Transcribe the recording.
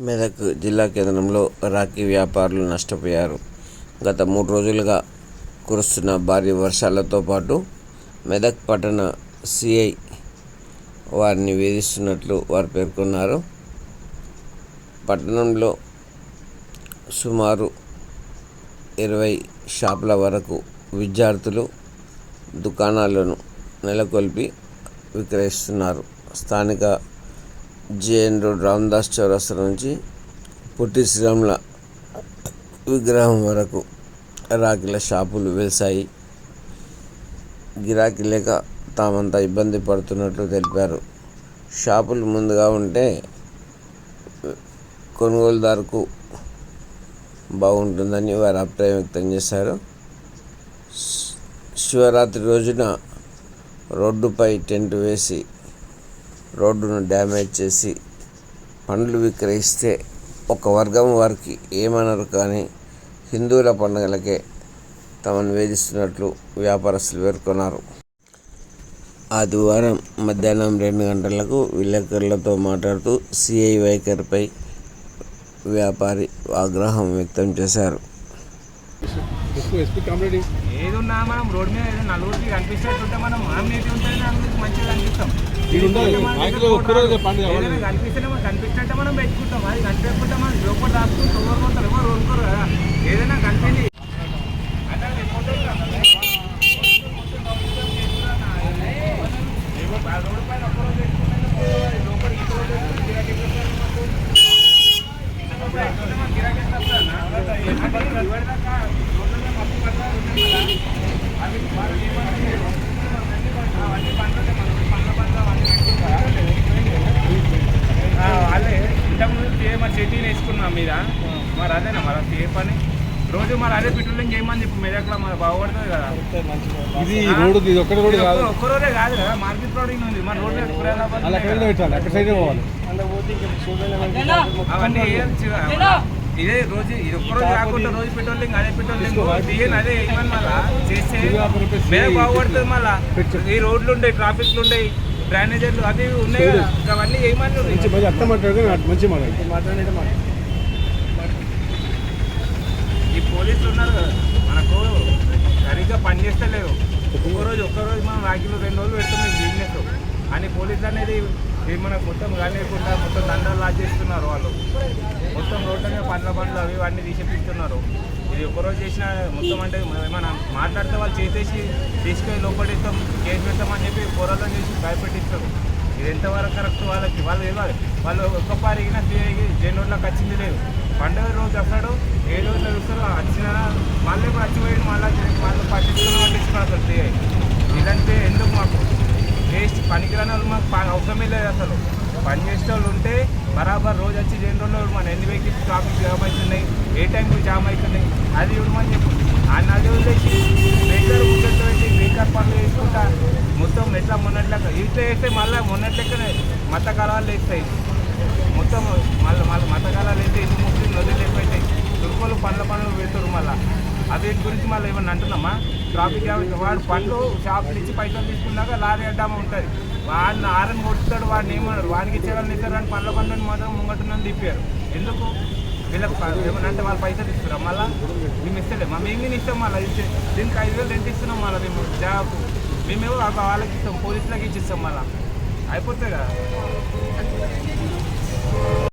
మెదక్ జిల్లా కేంద్రంలో రాఖీ వ్యాపారులు నష్టపోయారు. గత మూడు రోజులుగా కురుస్తున్న భారీ వర్షాలతో పాటు మెదక్ పట్టణ సిఐ వారిని వేధిస్తున్నట్లు వారు పేర్కొన్నారు. పట్టణంలో సుమారు ఇరవై షాపుల వరకు విద్యార్థులు దుకాణాలను నెలకొల్పి విక్రయిస్తున్నారు. స్థానిక జేఎన్ రోడ్ రామదాస్ చౌరస్తా నుంచి పొట్టి శ్రీరాముల విగ్రహం వరకు రాఖీల షాపులు వెలిసాయి గిరాకీ లేక తామంతా ఇబ్బంది పడుతున్నట్లు తెలిపారు. షాపులు ముందుగా ఉంటే కొనుగోలుదారుకు బాగుంటుందని వారు అభిప్రాయం వ్యక్తం చేశారు. శివరాత్రి రోజున రోడ్డుపై టెంట్ వేసి రోడ్డును డ్యామేజ్ చేసి పండ్లు విక్రయిస్తే ఒక వర్గం వారికి ఏమనరు కానీ హిందువుల పండుగలకే తమను వేధిస్తున్నట్లు వ్యాపారస్తులు పేర్కొన్నారు. ఆదివారం మధ్యాహ్నం రెండు గంటలకు విలేకరులతో మాట్లాడుతూ సిఐ వైఖరిపై వ్యాపారి ఆగ్రహం వ్యక్తం చేశారు. ఏదున్నా మనం రోడ్ మీద ఏదో నలుగురికి కనిపిస్తుంటే మనం మనం నీటి ఉంటుంది నలుగురికి మంచిగా కనిపిస్తాం. ఉండదు. మన కనిపిస్తుంటే మనం పెట్టుకుంటాం. అది కనిపించకుండా మనం లోపల దాచుకుంటాం ఎవరు కొంటారు ఎవరు కొనుక్కోరు కదా. ఏదైనా కనిపించి రోడ్ పైన ఒక్కరోజు పెట్టుకుంటే లోపల ఈ రోజు గిరాకీ వాళ్ళే ఇంతకుముందు ఏ మరి చెట్టీలు వేసుకున్నాం మీద. మరి అదేనా మరి అది ఏ పని? రోజు మరి అదే పెట్రోలింగ్ చేయమని చెప్పి మెదక్లో మరి బాగుపడుతుంది కదా. ఇది రోడ్డు ఇది రోడ్డు కాదు. ఒక్క రోజే కాదు కదా మార్కెట్ రోడ్ ఉంది. మన రోడ్ అక్కడ సైడ్ పోవాలి. అవన్నీ ఇదే రోజు ఇది ఒక్క రోజు కాకుండా రోజు పెట్రోలింగ్ అదే పెట్రోలింగ్ దిగని అదే వేయమని మళ్ళా చేస్తే మీద బాగుపడుతుంది మళ్ళా. ఈ రోడ్లు ఉండే ట్రాఫిక్లు ఉండే డ్రైనేజర్లు అది ఉన్నాయి కదా అవన్నీ వేయమని మంచి ఈ పోలీసులు ఉన్నారు కదా మనకు సరిగ్గా పని చేస్తలేరు. ఒక్క రోజు ఒక్క రోజు మనం రాఖీలు రెండు రోజులు పెడుతున్నాం బిజినెస్ అని పోలీసులు అనేది ఇది మనకు మొత్తం కానివ్వకుండా మొత్తం దండాలు లాజ్ చేస్తున్నారు వాళ్ళు. మొత్తం రోడ్ల మీద పండ్ల పండ్లు అవి అన్నీ తీసేపిస్తున్నారు. ఇది ఒక రోజు చేసిన మొత్తం అంటే ఏమైనా మాట్లాడితే వాళ్ళు చేసేసి తీసుకొని లోపడిస్తాం కేసు పెడతామని చెప్పి పోరాటం చేసి భయపెట్టిస్తారు. ఇది ఎంతవరకు కరెక్ట్ వాళ్ళకి? వాళ్ళు తెలియాలి వాళ్ళు ఒక్క పారిగిన జైన్ రోడ్లోకి వచ్చింది లేదు. పండుగ రోజు వస్తాడు ఏ రోజు చూస్తారు వచ్చినా మళ్ళీ ఇప్పుడు వచ్చిపోయి మళ్ళీ మళ్ళీ వాళ్ళు పట్టించుకుని అసలు తీయ ఇదంటే ఎందుకు మాకు? వేస్ట్. పనికిరాని వాళ్ళు మాకు ప- అవసరమే లేదు అసలు. పని చేసే వాళ్ళు ఉంటే బరాబర్ రోజు వచ్చి రెండు రోజులు మన ఎన్ని వెహికల్స్ ట్రాఫిక్ జామ్ అవుతున్నాయి ఏ టైంకి జామ్ అవుతున్నాయి అది ఇవ్వమని చెప్పు. ఆయన అది వదిలేసి వెహికల్ ముచ్చట్లు పెట్టి వెహికల్ పనులు చేసుకుంటా మొత్తం ఎట్లా మొన్నట్లెక్క ఇట్లా వేస్తే మళ్ళీ మొన్నట్లెక్కనే మత కాలాలు వేస్తాయి మొత్తం మళ్ళీ మళ్ళీ మత కాలాలు హిందూ ముస్లిం నదులు అయిపోతాయి తుర్కోలు పండ్ల పనులు పెడతారు మళ్ళీ. అవి గురించి మళ్ళీ ఏమన్నా అంటున్నామా? ట్రాఫిక్ జామ్ వాడు పండ్లు షాప్ ఇచ్చి పైసలు తీసుకున్నాక లారీ అడ్డామ ఉంటుంది. వాడిని ఆరని కొడుతాడు వాడిని ఏమన్నారు వాడికి ఇచ్చేవాళ్ళని ఇస్తారు అని పండ్ల పండ్లను మాత్రం ముంగట్టునని తిప్పారు. ఎందుకు? వీళ్ళకి ప- ఏమన్నా అంటే వాళ్ళు పైసలు ఇస్తున్నాం మళ్ళీ. మేము ఇస్తలే. మా మేము ఇస్తాం మళ్ళీ. ఇస్తే దీనికి ఐదు వేలు రెంట్ ఇస్తున్నాం మళ్ళీ మేము. జాబ్. మేమేమో వాళ్ళకి ఇస్తాం పోలీసులకి ఇచ్చిస్తాం మళ్ళీ. అయిపోతుంది కదా.